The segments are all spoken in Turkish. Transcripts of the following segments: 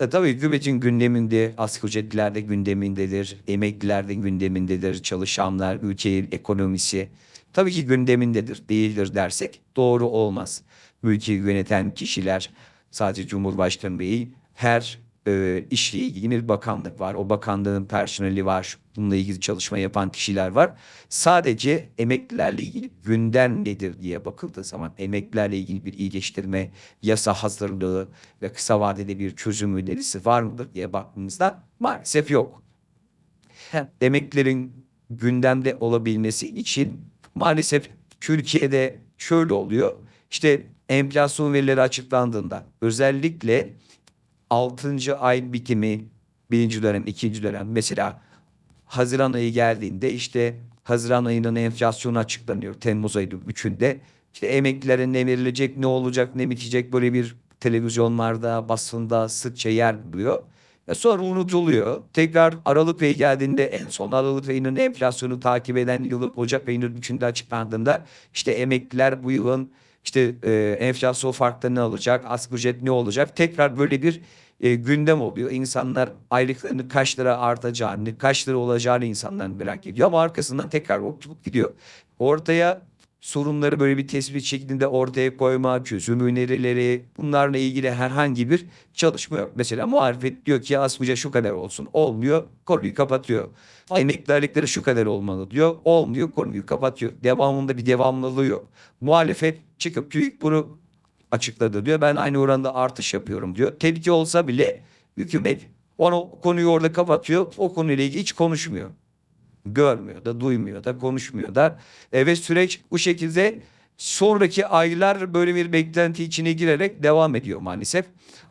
E, tabii hükümetin gündeminde, asgari ücretliler de gündemindedir, emekliler de gündemindedir, çalışanlar, ülkenin ekonomisi tabii ki gündemindedir, değildir dersek doğru olmaz. Ülkeyi yöneten kişiler sadece Cumhurbaşkanı değil, her e, işle ilgili bir bakanlık var. O bakanlığın personeli var. Bununla ilgili çalışma yapan kişiler var. Sadece emeklilerle ilgili gündem nedir diye bakıldığı zaman emeklilerle ilgili bir iyileştirme, yasa hazırlığı ve kısa vadede bir çözüm önerisi var mıdır diye baktığımızda maalesef yok. Emeklilerin gündemde olabilmesi için maalesef Türkiye'de şöyle oluyor. İşte enflasyon verileri açıklandığında özellikle 6. ay bitimi birinci dönem, ikinci dönem mesela Haziran ayı geldiğinde işte Haziran ayının enflasyonu açıklanıyor Temmuz ayının üçünde. İşte emeklilere ne verilecek, ne olacak, ne bitecek böyle bir televizyonlarda, basında sıkça yer buluyor. E sonra unutuluyor. Tekrar Aralık ayı geldiğinde en son Aralık ayının enflasyonu takip eden yılın Ocak ayının üçünde açıklandığında işte emekliler bu yılın işte e, enflasyon farkları ne olacak, asgari ücret ne olacak? Tekrar böyle bir e, gündem oluyor. İnsanlar aylıklarını kaç lira artacağını, kaç lira olacağını insanlar merak ediyor. Ama arkasından tekrar okçuluk gidiyor. Ortaya sorunları böyle bir tespit şeklinde ortaya koyma, çözüm önerileri bunlarla ilgili herhangi bir çalışma yok. Mesela muhalefet diyor ki asgari şu kadar olsun. Olmuyor, konuyu kapatıyor. Emeklilikleri şu kadar olmalı diyor. Olmuyor, konuyu kapatıyor. Devamında bir devamlılığı yok. Muhalefet çıkıp TÜİK bunu açıkladı diyor. Ben aynı oranda artış yapıyorum diyor. Tehlike olsa bile hükümet onu konuyu orada kapatıyor. O konuyla ilgili hiç konuşmuyor. Görmüyor da, duymuyor da, konuşmuyor da. E, ve süreç bu şekilde sonraki aylar böyle bir beklenti içine girerek devam ediyor maalesef.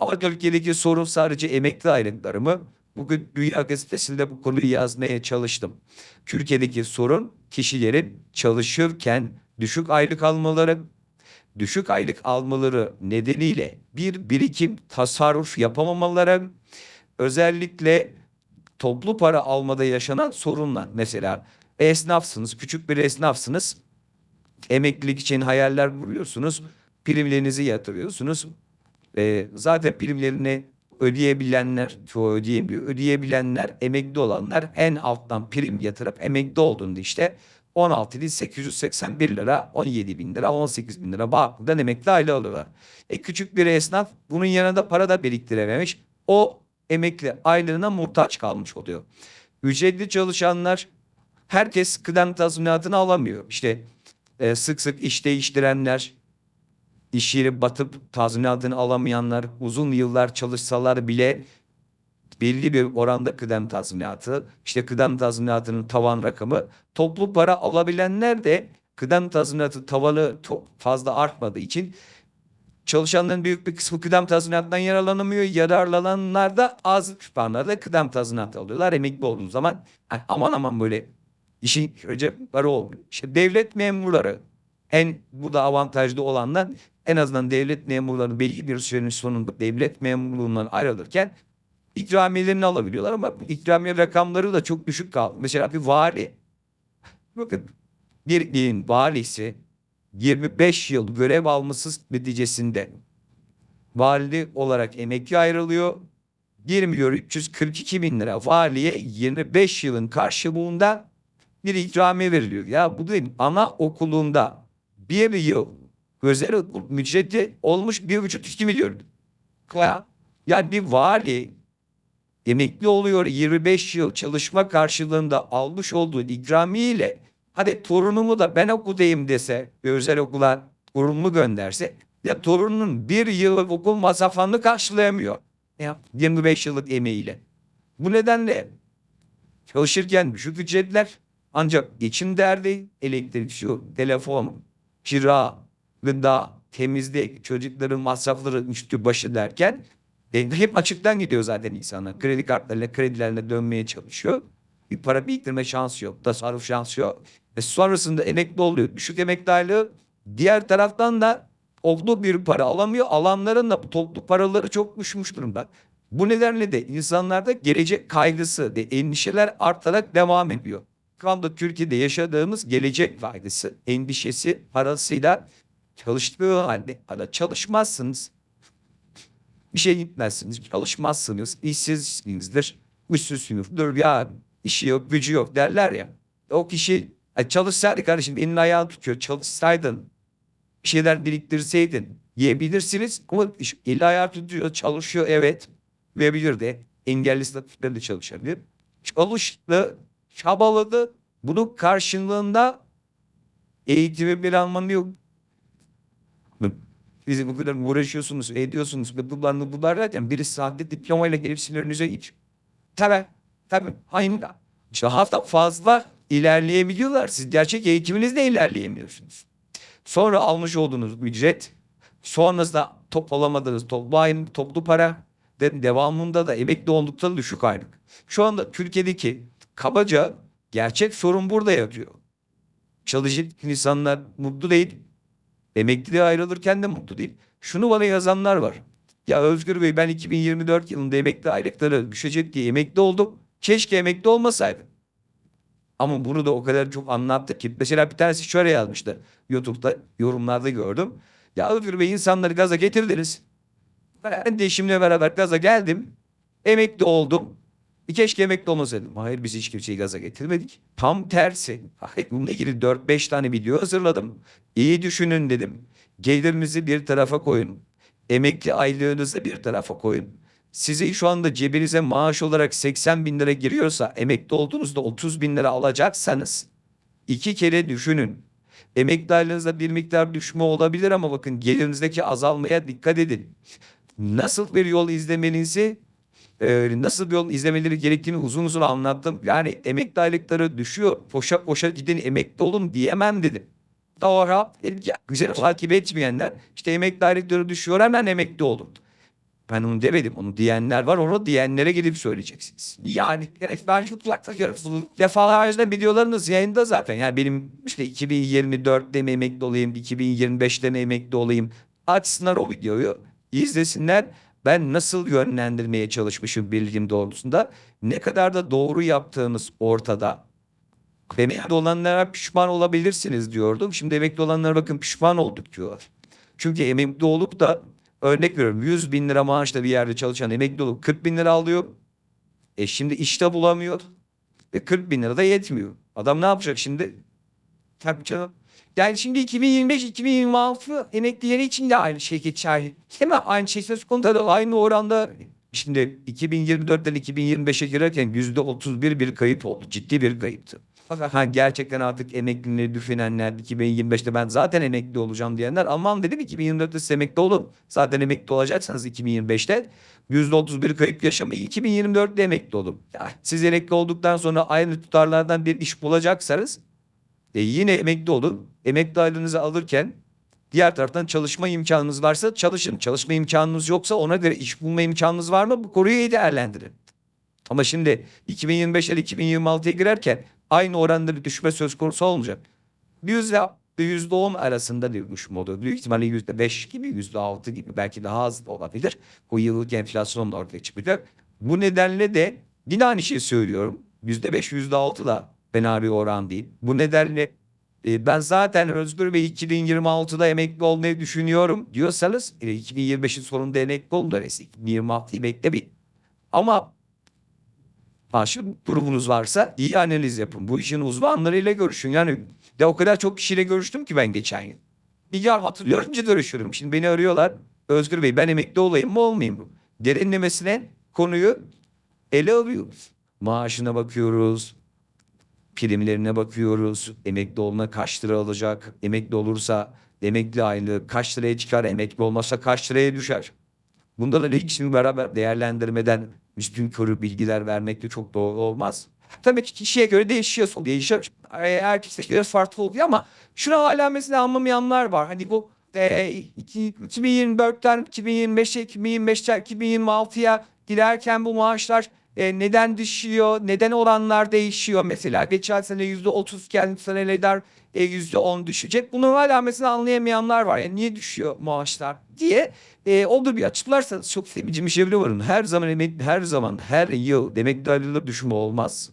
Ama Türkiye'deki sorun sadece emekli aylıkları mı? Bugün Dünya Gazetesi'nde bu konuyu yazmaya çalıştım. Türkiye'deki sorun kişilerin çalışırken düşük aylık almaları, düşük aylık almaları nedeniyle bir birikim tasarruf yapamamaları, özellikle toplu para almada yaşanan sorunlar. Mesela esnafsınız, küçük bir esnafsınız. Emeklilik için hayaller kuruyorsunuz. Primlerinizi yatırıyorsunuz. Ee, zaten primlerini ödeyebilenler, çoğu ödeyemiyor. Ödeyebilenler, emekli olanlar en alttan prim yatırıp emekli olduğunda işte 16.881 lira, 17 bin lira, 18 bin lira bağımlıdan emekli aile alıyorlar. E küçük bir esnaf bunun yanında para da biriktirememiş. O emekli aylığına muhtaç kalmış oluyor. Ücretli çalışanlar herkes kıdem tazminatını alamıyor. İşte e, sık sık iş değiştirenler, iş yeri batıp tazminatını alamayanlar, uzun yıllar çalışsalar bile belli bir oranda kıdem tazminatı, işte kıdem tazminatının tavan rakamı, toplu para alabilenler de kıdem tazminatı tavanı fazla artmadığı için çalışanların büyük bir kısmı kıdem tazminatından yararlanamıyor. Yararlananlar da az küpanlarda kıdem tazminatı alıyorlar. Emekli olduğu zaman aman aman böyle işin para olmuyor. İşte devlet memurları en bu da avantajlı olanlar en azından devlet memurları belli bir sürenin sonunda devlet memurluğundan ayrılırken ikramiyelerini alabiliyorlar ama ikramiye rakamları da çok düşük kaldı. Mesela bir vali bakın bir ilin valisi 25 yıl görev alması neticesinde vali olarak emekli ayrılıyor. 1 milyon 342 bin lira valiye 25 yılın karşılığında bir ikramiye veriliyor. Ya bu değil ana okulunda bir yıl özel ücreti olmuş 1,5-2 milyon. Ya, yani bir vali emekli oluyor 25 yıl çalışma karşılığında almış olduğu ikramiye ile hadi torunumu da ben okudayım dese bir özel okula torunumu gönderse ya torunun bir yıl okul masraflarını karşılayamıyor. Ya 25 yıllık emeğiyle. Bu nedenle çalışırken düşük ücretler ancak geçim derdi elektrik, su, telefon, kira, gıda, temizlik, çocukların masrafları üstü başı derken e, hep açıktan gidiyor zaten insanlar. Kredi kartlarıyla, kredilerle dönmeye çalışıyor. Bir para biriktirme şansı yok. Tasarruf şansı yok. Ve sonrasında emekli oluyor. Düşük emekli. Diğer taraftan da olduğu bir para alamıyor. Alanların da toplu paraları çok düşmüş durumda. Bu nedenle de insanlarda gelecek kaygısı ve endişeler artarak devam ediyor. Şu anda Türkiye'de yaşadığımız gelecek kaygısı, endişesi parasıyla çalıştığı halde, hala çalışmazsınız Bir şey gitmezsiniz, çalışmazsınız, işsizsinizdir, güçsüzsünüzdür, ya işi yok, gücü yok derler ya. O kişi "Ay çalışsaydı kardeşim elini ayağını tutuyor, çalışsaydın, bir şeyler biriktirseydin yiyebilirsiniz. Ama eli ayağı tutuyor, çalışıyor evet. Verebilir de engelli statüsünde de çalışabilir. Çalıştı, çabaladı. Bunun karşılığında eğitimi bir anlamı yok. Bizi bu kadar uğraşıyorsunuz, ediyorsunuz bunlar bunlar derken biri sahte diplomayla gelip sizin önünüze iç. Tabii, tabii. Aynı. Hafta fazla ilerleyebiliyorlar. Siz gerçek eğitiminizle ilerleyemiyorsunuz. Sonra almış olduğunuz ücret, sonrasında toplamadığınız toplu aynı toplu para ve devamında da emekli oldukça düşük aylık. Şu anda Türkiye'deki kabaca gerçek sorun burada yatıyor. Çalışan insanlar mutlu değil. Emekliliğe ayrılırken de mutlu değil. Şunu bana yazanlar var. Ya Özgür Bey ben 2024 yılında emekli aylıkları düşecek diye emekli oldum. Keşke emekli olmasaydım. Ama bunu da o kadar çok anlattı ki. Mesela bir tanesi şöyle yazmıştı. YouTube'da yorumlarda gördüm. Ya Özgür Bey insanları gaza getirdiniz. Ben de eşimle beraber gaza geldim. Emekli oldum. E keşke emekli olmasaydım. Hayır biz hiç kimseyi gaza getirmedik. Tam tersi. Hayır, bununla ilgili 4-5 tane video hazırladım. İyi düşünün dedim. Gelirinizi bir tarafa koyun. Emekli aylığınızı bir tarafa koyun. Size şu anda cebinize maaş olarak 80 bin lira giriyorsa emekli olduğunuzda 30 bin lira alacaksanız iki kere düşünün. Emekli aylığınızda bir miktar düşme olabilir ama bakın gelirinizdeki azalmaya dikkat edin. Nasıl bir yol izlemenizi e, nasıl bir yol izlemeleri gerektiğini uzun uzun anlattım. Yani emekli aylıkları düşüyor. Poşa poşa gidin emekli olun diyemem dedim. Doğru. Ya, Güzel takip etmeyenler işte emekli aylıkları düşüyor hemen emekli olun. Ben onu demedim. Onu diyenler var. Onu diyenlere gidip söyleyeceksiniz. Yani ben şu kulakta görüyorum. Defalarca videolarınız yayında zaten. Yani benim işte 2024'te mi emekli olayım, 2025'te mi emekli olayım. Açsınlar o videoyu. izlesinler. Ben nasıl yönlendirmeye çalışmışım bilgim doğrultusunda. Ne kadar da doğru yaptığımız ortada. Emekli olanlara pişman olabilirsiniz diyordum. Şimdi emekli olanlara bakın pişman olduk diyorlar. Çünkü emekli olup da örnek veriyorum 100 bin lira maaşla bir yerde çalışan emekli olup 40 bin lira alıyor. E şimdi işte bulamıyor. Ve 40 bin lira da yetmiyor. Adam ne yapacak şimdi? Tabii canım. Yani şimdi 2025-2026 emeklileri için de aynı şey geçerli. Mi? Aynı şey söz konusu da aynı oranda. Şimdi 2024'ten 2025'e girerken yüzde 31 bir kayıp oldu. Ciddi bir kayıptı. Fakat ha, gerçekten artık emekliliğini düşünenler 2025'te ben zaten emekli olacağım diyenler aman dedim 2024'te siz emekli olun. Zaten emekli olacaksanız 2025'te %31 kayıp yaşamayı 2024'te emekli olun. Ya, siz emekli olduktan sonra aynı tutarlardan bir iş bulacaksanız e, yine emekli olun. Emekli aylığınızı alırken diğer taraftan çalışma imkanınız varsa çalışın. Çalışma imkanınız yoksa ona göre iş bulma imkanınız var mı? Bu konuyu iyi değerlendirin. Ama şimdi 2025'e 2026'ya girerken aynı oranda bir düşme söz konusu olmayacak. Yüzde yüzde on arasında bir düşme oluyor. Büyük ihtimalle yüzde beş gibi, yüzde altı gibi belki daha az olabilir. Bu yıllık enflasyon da ortaya çıkacak. Bu nedenle de yine aynı şeyi söylüyorum. Yüzde beş, yüzde altı bir oran değil. Bu nedenle e, ben zaten Özgür Bey 2026'da emekli olmayı düşünüyorum diyorsanız e, 2025'in sonunda emekli olun da 2026'yı beklemeyin. Ama maaşı durumunuz varsa iyi analiz yapın. Bu işin uzmanlarıyla görüşün. Yani de o kadar çok kişiyle görüştüm ki ben geçen yıl. Bir yer hatırlıyorum görüşüyorum. Şimdi beni arıyorlar. Özgür Bey ben emekli olayım mı olmayayım mı? Derinlemesine konuyu ele alıyoruz. Maaşına bakıyoruz. Primlerine bakıyoruz. Emekli olma kaç lira alacak? Emekli olursa emekli aylığı kaç liraya çıkar? Emekli olmazsa kaç liraya düşer? Bunların ikisini beraber değerlendirmeden üstün körü bilgiler vermek de çok doğru olmaz. Tabii ki kişiye göre değişiyor. Değişiyor. Herkes biraz farklı oluyor ama şuna hala mesela anlamayanlar var. Hani bu e, iki- 2024'ten 2025'e 2025'ten 2026'ya giderken bu maaşlar e, neden düşüyor? Neden oranlar değişiyor mesela? Geçen sene yüzde otuz iken seneler e, yüzde on düşecek. Bunu hala mesela anlayamayanlar var. Yani niye düşüyor maaşlar diye. E, o da bir açıklarsanız çok seveceğim bir şey bile varın. Her zaman emekli, her zaman, her yıl emekli ayrılığı düşme olmaz.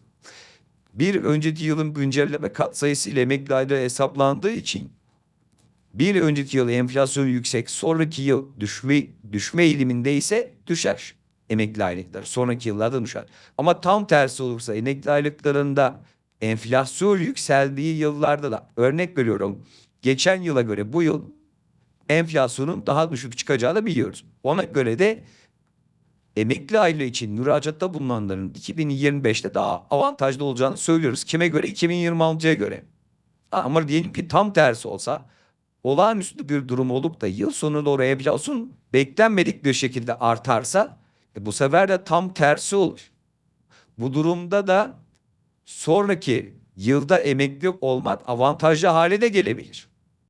Bir önceki yılın güncelleme katsayısı ile emekli aylığı hesaplandığı için bir önceki yıl enflasyon yüksek, sonraki yıl düşme, düşme eğiliminde ise düşer emekli aylıkları. Sonraki yıllarda düşer. Ama tam tersi olursa emekli aylıklarında enflasyon yükseldiği yıllarda da örnek veriyorum. Geçen yıla göre bu yıl enflasyonun daha düşük çıkacağını biliyoruz. Ona göre de emekli aylığı için müracaatta bulunanların 2025'te daha avantajlı olacağını söylüyoruz. Kime göre? 2026'ya göre. Ama diyelim ki tam tersi olsa olağanüstü bir durum olup da yıl sonu doğru enflasyon beklenmedik bir şekilde artarsa e bu sefer de tam tersi olur. Bu durumda da sonraki yılda emekli olmak avantajlı hale de gelebilir.